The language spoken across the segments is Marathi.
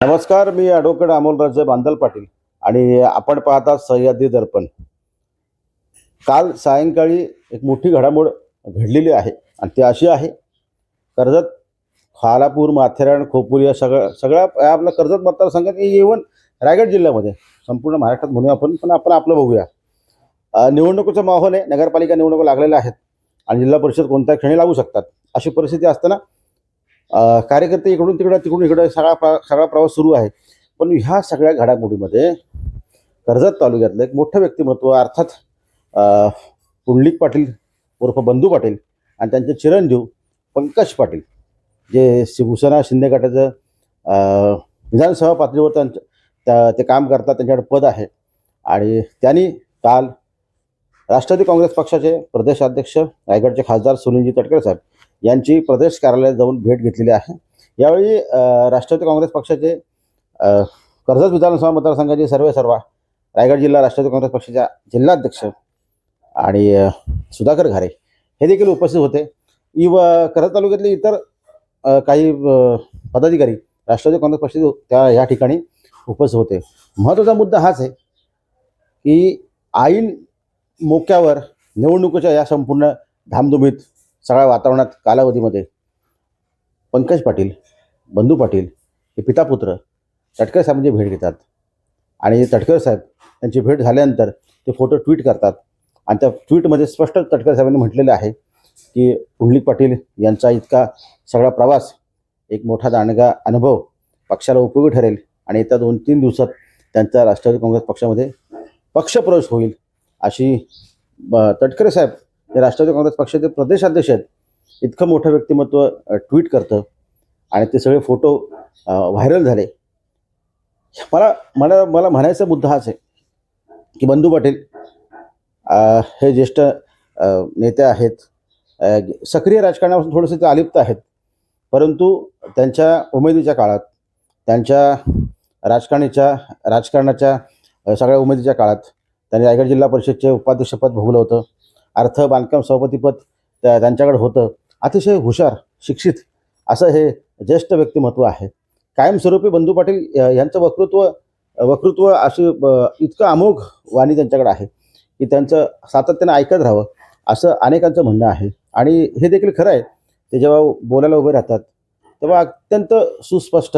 नमस्कार मी ॲडव्होकेट अमोलराजे बांदल पाटील आणि आपण पाहता सह्याद्री दर्पण. काल सायंकाळी एक मोठी घडामोड घडलेली आहे आणि ती अशी आहे कर्जत खालापूर माथेरान खोपूर या सगळ्या सगळ्या आपल्या कर्जत मतदारसंघात इव्हन रायगड जिल्ह्यामध्ये संपूर्ण महाराष्ट्रात म्हणूया आपण पण आपण आपलं बघूया. निवडणुकीचं माहोल आहे नगरपालिका निवडणुका लागलेल्या आहेत आणि जिल्हा परिषद कोणत्या क्षणी लागू शकतात अशी परिस्थिती असताना कार्यकर्ते इकडून तिकडं तिकडून इकडं सगळा प्र- सगळा प्रवास सुरू आहे. पण ह्या सगळ्या घडामोडीमध्ये कर्जत तालुक्यातलं एक मोठं व्यक्तिमत्व अर्थात पुंडलिक पाटील उर्फ बंधू पाटील आणि त्यांचे चिरंजीव पंकज पाटील जे शिवसेना शिंदे गटाचं विधानसभा पातळीवर त्यांचं त्या ते काम करतात त्यांच्याकडे पद आहे. आणि त्यांनी काल राष्ट्रवादी काँग्रेस पक्षाचे प्रदेशाध्यक्ष रायगडचे खासदार सुनीलजी तटकरे साहेब यांची प्रदेश कार्यालयात जाऊन भेट घेतलेली आहे. यावेळी राष्ट्रवादी काँग्रेस पक्षाचे कर्जत विधानसभा मतदारसंघाचे सर्वे सर्वा रायगड जिल्हा राष्ट्रवादी काँग्रेस पक्षाच्या जिल्हाध्यक्ष आणि सुधाकर घारे हे देखील उपस्थित होते. इव कर्जत तालुक्यातले इतर काही पदाधिकारी राष्ट्रवादी काँग्रेस पक्षाचे त्या या ठिकाणी उपस्थित होते. महत्त्वाचा मुद्दा हाच आहे की ऐन मोक्यावर निवडणुकीच्या या संपूर्ण धामधुमीत सगळ्या वातावरणात कालावधीमध्ये पंकज पाटील बंधू पाटील हे पितापुत्र तटकर साहेबांची म्हणजे भेट घेतात. आणि तटकर साहेब यांची भेट झाल्यानंतर ते फोटो ट्विट करतात. आणि त्या ट्विटमध्ये स्पष्ट तटकर साहेबांनी म्हटलेलं आहे की पुंडलिक पाटील यांचा इतका सगळा प्रवास एक मोठा दांडगा अनुभव पक्षाला उपयोगी ठरेल आणि येत्या दोन तीन दिवसात त्यांचा राष्ट्रवादी काँग्रेस पक्षामध्ये पक्षप्रवेश होईल अशी ब- तटकरे साहेब हे राष्ट्रवादी काँग्रेस पक्षाचे प्रदेशाध्यक्ष आहेत इतकं मोठं व्यक्तिमत्व ट्विट करतं आणि ते सगळे फोटो व्हायरल झाले. मला मला मला म्हणायचा मुद्दा हाच आहे की बंधू पाटील हे ज्येष्ठ नेते आहेत सक्रिय राजकारणापासून थोडेसे ते अलिप्त आहेत परंतु त्यांच्या उमेदीच्या काळात त्यांच्या राजकारणीच्या राजकारणाच्या सगळ्या उमेदीच्या काळात त्यांनी रायगड जिल्हा परिषदचे उपाध्यक्षपद भोगलं होतं. अर्थ बांधकाम सभापतीपद त्या त्यांच्याकडे होतं. अतिशय हुशार शिक्षित असं हे ज्येष्ठ व्यक्तिमत्व आहे. कायमस्वरूपी बंधू पाटील यांचं वक्तृत्व वक्तृत्व अशी इतकं अमोघ वाणी त्यांच्याकडे आहे की त्यांचं सातत्यानं ऐकत राहावं असं अनेकांचं म्हणणं आहे. आणि हे देखील खरं आहे. ते जेव्हा बोलायला उभे राहतात तेव्हा अत्यंत सुस्पष्ट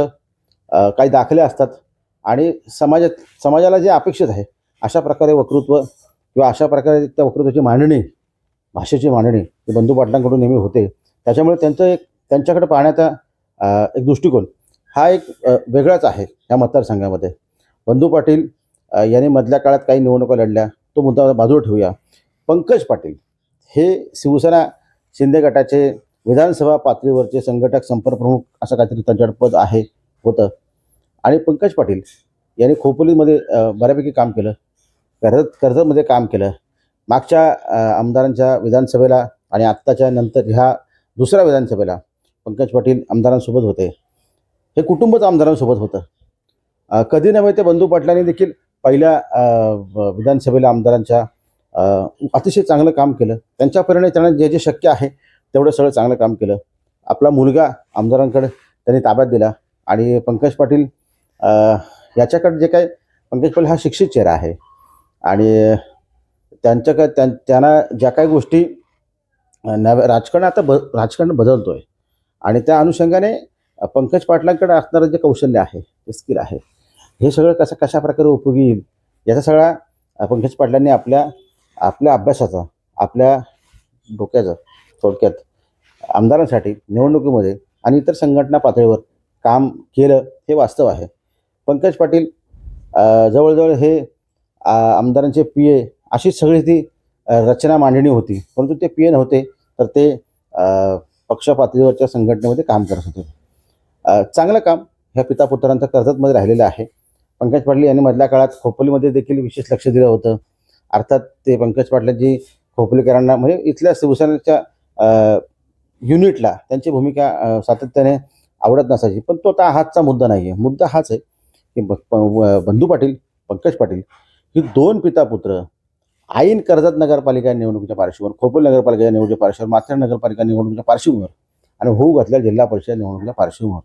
काही दाखले असतात. आणि समाजात समाजाला जे अपेक्षित आहे अशा प्रकारे वक्तृत्व किंवा अशा प्रकारे त्या वक्तृत्वाची मांडणी भाषेची मांडणी ही बंधू पाटलांकडून नेहमी होते त्याच्यामुळे त्यांचं एक त्यांच्याकडे पाहण्याचा एक दृष्टिकोन हा एक वेगळाच आहे या मतदारसंघामध्ये. बंधू पाटील यांनी मधल्या काळात काही निवडणुका लढल्या तो मुद्दा बाजूला ठेवूया. पंकज पाटील हे शिवसेना शिंदे गटाचे विधानसभा पातळीवरचे संघटक संपर्क प्रमुख असं काहीतरी त्यांच्याकडे पद आहे होतं. आणि पंकज पाटील यांनी खोपोलीमध्ये बऱ्यापैकी काम केलं. कर्जत कर्जतमध्ये काम केलं. मागच्या आमदारांच्या विधानसभेला आणि आत्ताच्या नंतर ह्या दुसऱ्या विधानसभेला पंकज पाटील आमदारांसोबत होते. हे कुटुंबच आमदारांसोबत होतं. कधी नव्हे ते बंधू पाटलांनी देखील पहिल्या विधानसभेला आमदारांच्या अतिशय चांगलं काम केलं. त्यांच्यापर्यंत त्यांना जे जे शक्य आहे तेवढं सगळं चांगलं काम केलं. आपला मुलगा आमदारांकडे त्यांनी ताब्यात दिला आणि पंकज पाटील याच्याकडे जे काय पंकज पाटील हा शिक्षित चेहरा आहे. आणि त्यांच्याकडे त्यां त्यांना ज्या काही गोष्टी नव्या राजकारण आता ब राजकारण बदलतो आहे आणि त्या अनुषंगाने पंकज पाटलांकडे असणारं जे कौशल्य आहे ते स्किल आहे हे सगळं कसं कशा प्रकारे उपयोगी येईल याचा सगळा पंकज पाटलांनी आपल्या आपल्या अभ्यासाचा आपल्या डोक्याचं थोडक्यात आमदारांसाठी निवडणुकीमध्ये आणि इतर संघटना पातळीवर काम केलं हे वास्तव आहे. पंकज पाटील जवळजवळ हे आमदारांचे पी ए अशी सगळी ती रचना मांडणी होती. परंतु ते पी ए नव्हते तर ते पक्षपातळीवरच्या पक्ष पातळीवरच्या संघटनेमध्ये काम करत होते. चांगलं काम ह्या पितापुत्रांचं कर्जतमध्ये राहिलेलं आहे. पंकज पाटील यांनी मधल्या काळात खोपोलीमध्ये देखील विशेष लक्ष दिलं होतं. अर्थात ते पंकज पाटलांची खोपोलीकरांना म्हणजे इथल्या शिवसेनेच्या युनिटला त्यांची भूमिका सातत्याने आवडत नसायची. पण तो आता हातचा मुद्दा नाही आहे मुद्दा हाच आहे की बंधू पाटील पंकज पाटील ही दोन पिता पुत्र ऐन कर्जत नगरपालिका निवडणुकीच्या पार्श्वभूमीवर खोपोली नगरपालिका निवडणुकीच्या पार्श्वभूमीवर माथेर नगरपालिका निवडणुकीच्या पार्श्वभूमीवर आणि होऊ घातलेल्या जिल्हा परिषद निवडणुकीच्या पार्श्वभूमीवर.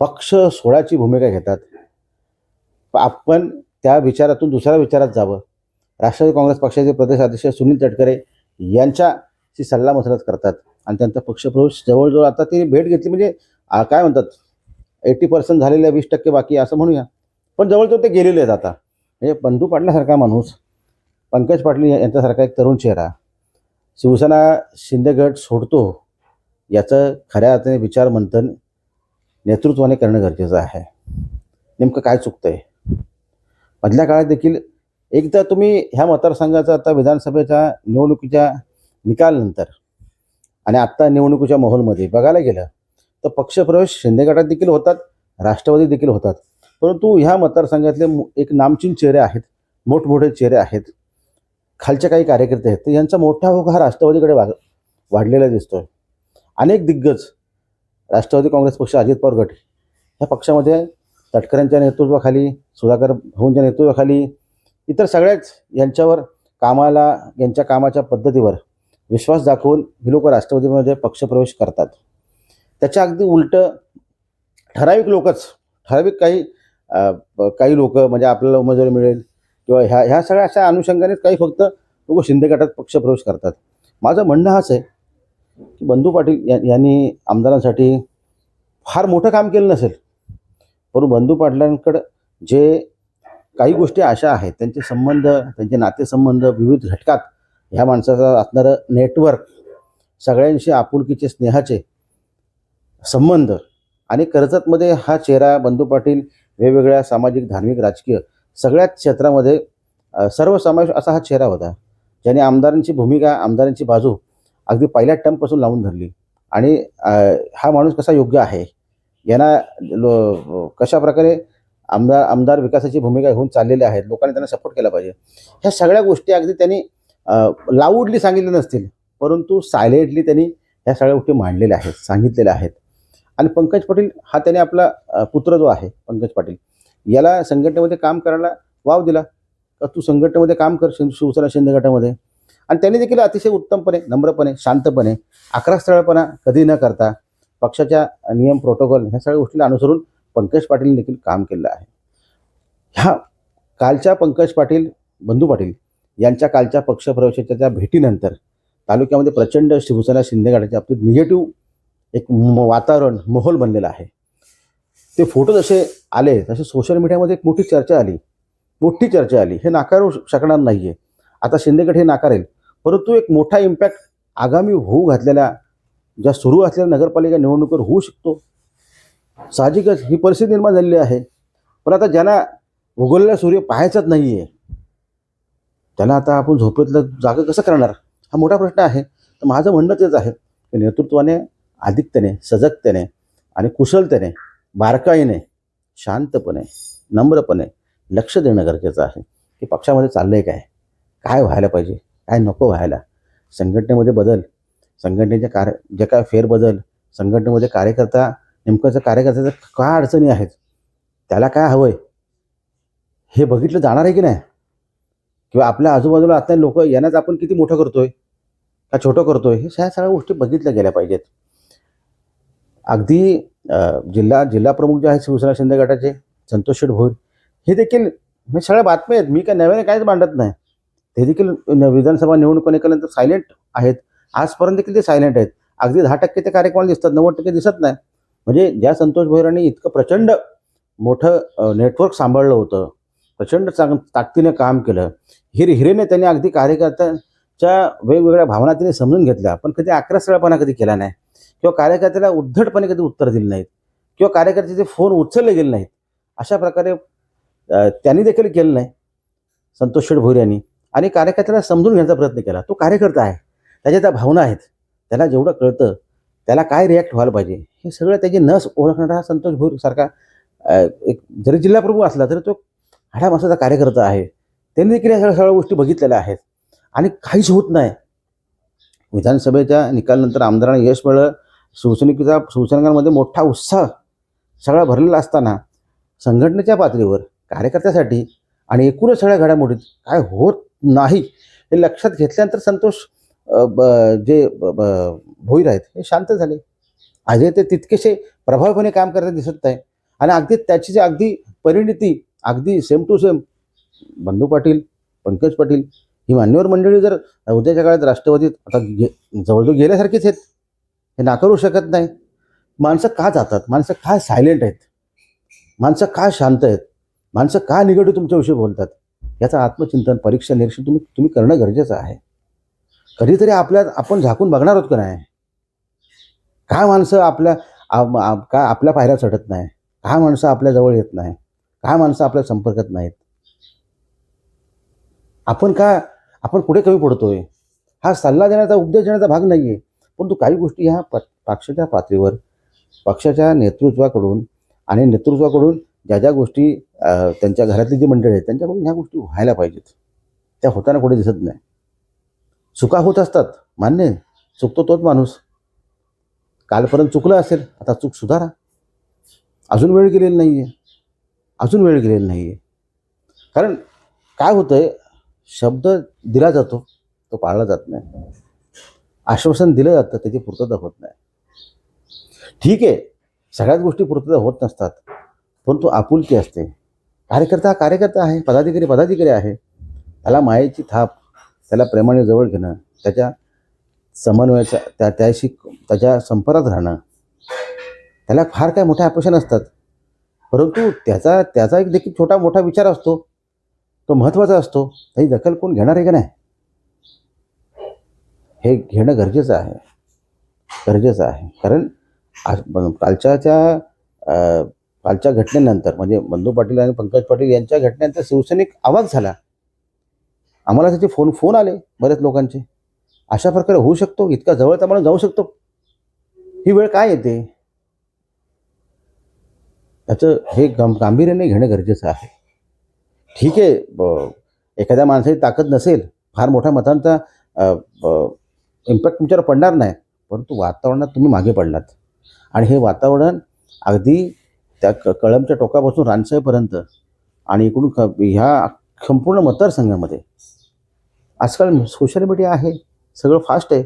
पक्ष सोडाची भूमिका घेतात. आपण त्या विचारातून दुसऱ्या विचारात जावं. राष्ट्रवादी काँग्रेस पक्षाचे प्रदेश अध्यक्ष सुनील तटकरे यांच्याशी सल्लामसलत करतात आणि त्यांचा पक्षप्रवेश जवळजवळ आता ते भेट घेतली. म्हणजे काय म्हणतात एटी पर्सेंट झालेले वीस टक्के बाकी असं म्हणूया. पण जवळजवळ ते गेलेले आहेत आता. म्हणजे बंधू पाटलासारखा माणूस पंकज पाटील यांच्यासारखा एक तरुण चेहरा शिवसेना शिंदे गट सोडतो याचं खऱ्या अर्थाने विचार मंथन नेतृत्वाने करणं गरजेचं आहे. नेमकं काय चुकतं आहे मधल्या काळात देखील एकदा तुम्ही ह्या मतदारसंघाचा आता विधानसभेच्या निवडणुकीच्या निकालनंतर आणि आत्ता निवडणुकीच्या माहोलमध्ये बघायला गेलं तर पक्षप्रवेश शिंदे गटात देखील होतात राष्ट्रवादी देखील होतात. परंतु ह्या मतदारसंघातले एक नामचीन चेहरे आहेत मोठमोठे चेहरे आहेत खालच्या काही कार्यकर्ते आहेत तर यांचा मोठा ओघ हा राष्ट्रवादीकडे वाग वाढलेला दिसतोय. अनेक दिग्गज राष्ट्रवादी काँग्रेस पक्ष अजित पवार गट ह्या पक्षामध्ये तटकऱ्यांच्या नेतृत्वाखाली सुधाकर भाऊंच्या नेतृत्वाखाली इतर सगळ्याच यांच्यावर कामाला यांच्या कामाच्या पद्धतीवर विश्वास दाखवून ही लोक राष्ट्रवादीमध्ये पक्षप्रवेश करतात. त्याच्या अगदी उलटं ठराविक लोकच ठराविक काही काही लोक म्हणजे आपल्याला उमेदवारी मिळेल किंवा ह्या ह्या सगळ्या अशा अनुषंगानेच काही फक्त लोक शिंदे गटात पक्षप्रवेश करतात. माझं म्हणणं हाच आहे की बंधू पाटील या यांनी आमदारांसाठी फार मोठं काम केलं नसेल. परंतु बंधू पाटलांकडं जे काही गोष्टी अशा आहेत त्यांचे संबंध त्यांचे नातेसंबंध विविध घटकात ह्या माणसाचं असणारं नेटवर्क सगळ्यांशी आपुलकीचे स्नेहाचे संबंध आणि कर्जतमध्ये हा चेहरा बंधू पाटील वेगवेगळ्या सामाजिक धार्मिक राजकीय सगळ्याच क्षेत्रामध्ये सर्वसमावेश असा हा चेहरा होता ज्याने आमदारांची भूमिका आमदारांची बाजू अगदी पहिल्या टर्मपासून लावून धरली. आणि हा माणूस कसा योग्य आहे? यांना लो कशा प्रकारे आमदार आमदार विकासाची भूमिका घेऊन चाललेल्या आहेत लोकांनी त्यांना सपोर्ट केला पाहिजे? ह्या सगळ्या गोष्टी अगदी त्यांनी लाऊडली सांगितल्या नसतील परंतु सायलेंटली त्यांनी ह्या सगळ्या गोष्टी मांडलेल्या आहेत सांगितलेल्या आहेत. आणि पंकज पाटील हा त्याने आपला पुत्र जो आहे पंकज पाटील याला संघटनेमध्ये काम करायला वाव दिला. का तू संघटनेमध्ये काम कर शिव शिवसेना शिंदे गटामध्ये. आणि त्यांनी देखील अतिशय उत्तमपणे नम्रपणे शांतपणे अकरास्थळपणा कधी न करता पक्षाच्या नियम प्रोटोकॉल ह्या सगळ्या गोष्टीला अनुसरून पंकज पाटील देखील काम केलं आहे. ह्या कालच्या पंकज पाटील बंधू पाटील यांच्या कालच्या पक्षप्रवेशाच्या त्या भेटीनंतर तालुक्यामध्ये प्रचंड शिवसेना शिंदे गटाच्या बाबतीत निगेटिव्ह एक म- वातावरण माहोल बनलेला आहे. ते फोटो जसे आले तसे सोशल मीडियामध्ये एक मोठी चर्चा आली. मोठी चर्चा आली. हे नाकारू शकणार नाही आहे आता शिंदेगड हे नाकारेल. परंतु एक मोठा इम्पॅक्ट आगामी होऊ घातलेल्या ज्या सुरू असलेल्या नगरपालिका निवडणुकीवर होऊ शकतो. साहजिकच ही परिस्थिती निर्माण झालेली आहे. पण आता ज्यांना उगवलेला सूर्य पाहायचाच नाही आहे त्यांना आता आपण झोपेतलं जागा कसं करणार? हा मोठा प्रश्न आहे. तर माझं म्हणणं तेच आहे. की नेतृत्वाने अधिकतेने सजगतेने आणि कुशलतेने बारकाईने शांतपणे नम्रपणे लक्ष देणं गरजेचं आहे. की पक्षामध्ये चाललं आहे काय? काय व्हायला पाहिजे? काय नको व्हायला? संघटनेमध्ये बदल संघटनेच्या कार्य जे काय फेरबदल संघटनेमध्ये कार्यकर्ता नेमकं कार्यकर्त्याचं काय अडचणी आहेत? त्याला काय हवं आहे हे बघितलं जाणार आहे की नाही? किंवा आपल्या आजूबाजूला आता लोक यांनाच आपण किती मोठं करतोय? का छोटं करतोय? हे ह्या सगळ्या गोष्टी बघितल्या गेल्या पाहिजेत. अगदी जिल्हा जिल्हा प्रमुख जे आहेत शिवसेना शिंदे गटाचे संतोष भोईर हे देखील हे सगळ्या बातम्या आहेत. मी काय नव्याने काहीच मांडत नाही. ते देखील न- विधानसभा निवडणुका निकाल्यानंतर सायलेंट आहेत. आजपर्यंत देखील ते सायलेंट आहेत. अगदी दहा टक्के ते कार्यक्रमाला दिसतात. नव्वद टक्के दिसत नाही. म्हणजे ज्या संतोष भोईरांनी इतकं प्रचंड मोठं नेटवर्क सांभाळलं होतं प्रचंड चांग ताकदीने काम केलं हिर हिरेने त्यांनी अगदी कार्यकर्त्यांच्या वेगवेगळ्या भावना त्यांनी समजून घेतल्या. पण कधी अकरासळपणा कधी केला नाही. किंवा कार्यकर्त्याला उद्धटपणे कधी उत्तर दिलं नाहीत किंवा कार्यकर्त्याचे फोन उचलले गेले नाहीत अशा प्रकारे त्यांनी देखील केलं नाही. संतोष शेठ भोईर यांनी. आणि कार्यकर्त्याला समजून घेण्याचा प्रयत्न केला. तो कार्यकर्ता आहे. त्याच्या त्या भावना आहेत त्याला जेवढं कळतं त्याला काय रिॲक्ट व्हायला पाहिजे हे सगळं त्याची नस ओळखणारा हा संतोष भोईर सारखा एक जरी जिल्हाप्रमुख असला तरी तो हाडा मासाचा कार्यकर्ता आहे. त्यांनी देखील या सगळ्या सगळ्या गोष्टी बघितलेल्या आहेत. आणि काहीच होत नाही. विधानसभेच्या निकालनंतर आमदारांना यश मिळलं शिवसैनिकीचा शिवसैनिकांमध्ये मोठा उत्साह सगळा भरलेला असताना संघटनेच्या पातळीवर कार्यकर्त्यासाठी आणि एकूणच सगळ्या घडामोडीत काय होत नाही हे लक्षात घेतल्यानंतर संतोष ब- जे ब- ब- भोईर आहेत हे शांत झाले. अजय ते तितकेसे प्रभावीपणे काम करताना दिसत नाही आणि अगदी त्याची जी अगदी परिणिती अगदी सेम टू सेम बंधू पाटील पंकज पाटील ही मान्यवर मंडळी जर उद्याच्या काळात राष्ट्रवादीत आता गे जवळजवळ गेल्यासारखीच आहेत हे नाकारू शकत नाही. माणसं का जातात? माणसं का सायलेंट आहेत? माणसं का शांत आहेत? माणसं का निगडीत तुमच्याविषयी बोलतात? याचं आत्मचिंतन परीक्षा निरीक्षण तुम्ही तुम्ही करणं गरजेचं आहे. कधीतरी आपल्या आपण झाकून बघणार आहोत का नाही? का माणसं आपल्या का आपल्या पायऱ्या चढत नाही? का माणसं आपल्याजवळ येत नाही? का माणसं आपल्या संपर्कात नाहीत? आपण का आपण पुढे कमी पडतोय? हा सल्ला देण्याचा उपदेश देण्याचा भाग नाही आहे परंतु काही गोष्टी ह्या प पक्षाच्या पातळीवर पक्षाच्या नेतृत्वाकडून आणि नेतृत्वाकडून ज्या ज्या गोष्टी त्यांच्या घरातली जी मंडळी आहेत त्यांच्याकडून ह्या गोष्टी व्हायला पाहिजेत. त्या होताना कुठे दिसत नाही. चुका होत असतात मान्य चुकतो तोच माणूस. कालपर्यंत चुकलं असेल आता चूक सुधारा. अजून वेळ गेलेली नाही आहे अजून वेळ गेलेली नाही आहे कारण काय होतं आहे शब्द दिला जातो तो पाळला जात नाही. आश्वासन दिलं जातं त्याची पूर्तता होत नाही. ठीक आहे सगळ्याच गोष्टी पूर्तता होत नसतात परंतु आपुलकी असते. कार्यकर्ता हा कार्यकर्ता आहे पदाधिकारी पदाधिकारी आहे. त्याला मायेची थाप त्याला प्रेमाने जवळ घेणं त्याच्या समन्वयाचा त्या त्याशी त्याच्या संपर्कात राहणं त्याला फार काय मोठ्या अपेक्षा नसतात. परंतु त्याचा त्याचा एक देखील छोटा मोठा विचार असतो. तो महत्त्वाचा असतो. त्याची दखल कोण घेणार आहे का नाही? हे घेणं गरजेचं आहे. गरजेचं आहे. कारण आज कालच्या त्या कालच्या घटनेनंतर म्हणजे बंधू पाटील आणि पंकज पाटील यांच्या घटनेनंतर शिवसैनिक आवाज झाला. आम्हाला त्याचे फोन फोन आले बऱ्याच लोकांचे. अशा प्रकारे होऊ शकतो इतका जवळ तर जाऊ शकतो. ही वेळ काय येते? त्याचं हे गं गांभीर्याने घेणं गरजेचं आहे. ठीक आहे ब- एखाद्या माणसाची ताकद नसेल फार मोठ्या मतांचा इम्पॅक्ट तुमच्यावर पडणार नाही परंतु वातावरणात तुम्ही मागे पडलात. आणि हे वातावरण अगदी त्या क कळमच्या टोकापासून रानसाईपर्यंत आणि इकडून ख ह्या संपूर्ण मतदारसंघामध्ये. आजकाल सोशल मीडिया आहे सगळं फास्ट आहे.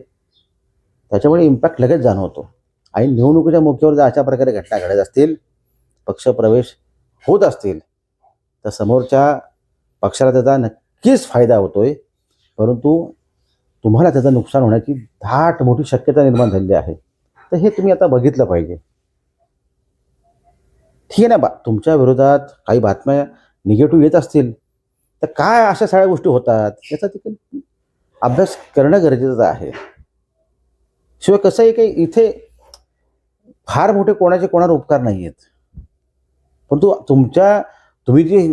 त्याच्यामुळे इम्पॅक्ट लगेच जाणवतो. आणि निवडणुकीच्या मुख्यावर जर अशा प्रकारे घटना घडत असतील पक्षप्रवेश होत असतील तर समोरच्या पक्षाला त्याचा नक्कीच फायदा होतोय. परंतु तुम्हाला त्याचं नुकसान होण्याची धाट मोठी शक्यता निर्माण झालेली आहे. तर हे तुम्ही आता बघितलं पाहिजे. ठीक आहे ना बा तुमच्या विरोधात काही बातम्या निगेटिव्ह येत असतील तर काय अशा सगळ्या गोष्टी होतात याचा तिथे अभ्यास करणं गरजेचं आहे. शिवाय कसं आहे की इथे फार मोठे कोणाचे कोणावर उपकार नाही आहेत परंतु तुमच्या तुम्ही जे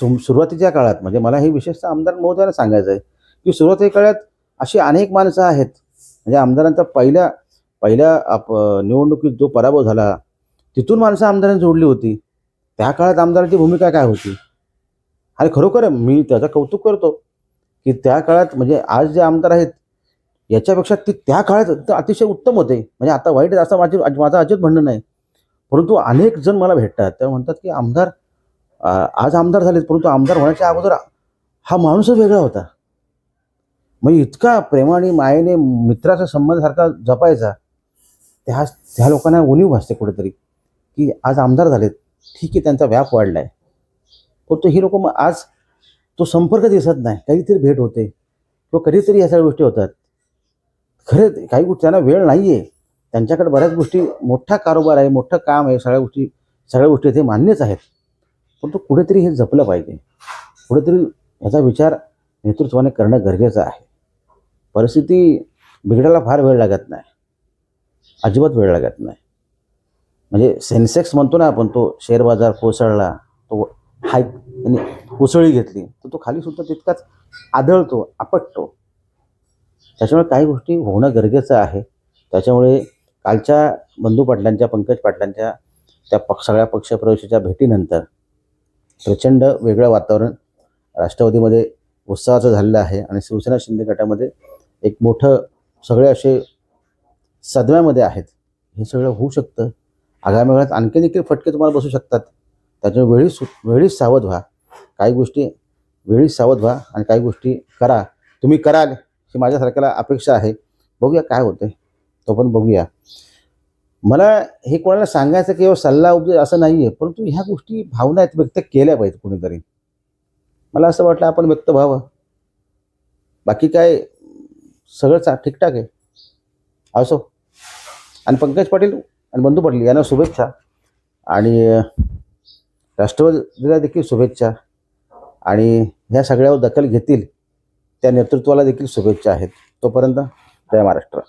तुम सुरुवातीच्या काळात म्हणजे मला हे विशेषतः आमदार महोदयाला सांगायचं आहे की सुरुवातीच्या काळात अशी अनेक माणसं आहेत. म्हणजे आमदारांचा पहिल्या पहिल्या आप निवडणुकीत जो पराभव झाला तिथून माणसं आमदारांनी जोडली होती. त्या काळात आमदारांची भूमिका काय होती? आणि खरोखर मी त्याचं कौतुक करतो की त्या काळात म्हणजे आज जे आमदार आहेत याच्यापेक्षा ती त्या काळात तर अतिशय उत्तम होते. म्हणजे आता वाईट असं माझे माझं अजित म्हणणं नाही. परंतु अनेक जण मला भेटतात. तेव्हा म्हणतात की आमदार आज आमदार झालेत परंतु आमदार होण्याच्या अगोदर हा माणूसच वेगळा होता. म्हणजे इतका प्रेमाने मायेने मित्राचा संबंध सारखा जपायचा त्या त्या लोकांना उणीव भासते कुठेतरी की आज आमदार झालेत ठीक आहे त्यांचा व्याप वाढला आहे परंतु ही लोक मग आज तो संपर्क दिसत नाही कधीतरी भेट होते किंवा कधीतरी ह्या सगळ्या गोष्टी होतात. खरंच काही गोष्टी त्यांना वेळ नाही आहे त्यांच्याकडे बऱ्याच गोष्टी मोठा कारोबार आहे मोठं काम आहे सगळ्या गोष्टी सगळ्या गोष्टी ते मान्यच आहेत. परंतु कुठेतरी हे जपलं पाहिजे. कुठेतरी याचा विचार नेतृत्वाने करणं गरजेचं आहे. परिस्थिती बिघडायला फार वेळ लागत नाही. अजिबात वेळ लागत नाही. म्हणजे सेन्सेक्स म्हणतो ना आपण तो शेअर बाजार कोसळला तो हाय आणि उसळी घेतली तर तो खाली सुद्धा तितकाच आदळतो आपटतो. त्याच्यामुळे काही गोष्टी होणं गरजेचं आहे. त्याच्यामुळे कालच्या बंधू पाटलांच्या पंकज पाटलांच्या त्या पक्ष सगळ्या पक्षप्रवेशाच्या भेटीनंतर प्रचंड वेगळं वातावरण राष्ट्रवादीमध्ये उत्साहाचं झालेलं आहे. आणि शिवसेना शिंदे गटामध्ये एक मोठं सगळे असे सदम्यामध्ये आहेत. हे सगळं होऊ शकतं. आगामी वेळात आणखी देखील फटके तुम्हाला बसू शकतात. त्याच्यामुळे वेळीच वेळीच सावध व्हा. काही गोष्टी वेळीच सावध व्हा आणि काही गोष्टी करा. तुम्ही कराल ही माझ्यासारख्याला अपेक्षा आहे. बघूया काय होते तो पण बघूया. मला हे कोणाला सांगायचं किंवा सल्ला उपदेश असं नाही आहे परंतु ह्या गोष्टी भावना आहेत व्यक्त केल्या पाहिजेत कोणीतरी. मला असं वाटलं आपण व्यक्त व्हावं. बाकी काय सगळं चा ठीकठाक आहे. असो आणि पंकज पाटील आणि बंधू पाटील यांना शुभेच्छा. आणि राष्ट्रवादीला देखील शुभेच्छा. आणि ह्या सगळ्यावर दखल घेतील त्या नेतृत्वाला देखील शुभेच्छा आहेत. तोपर्यंत जय महाराष्ट्र.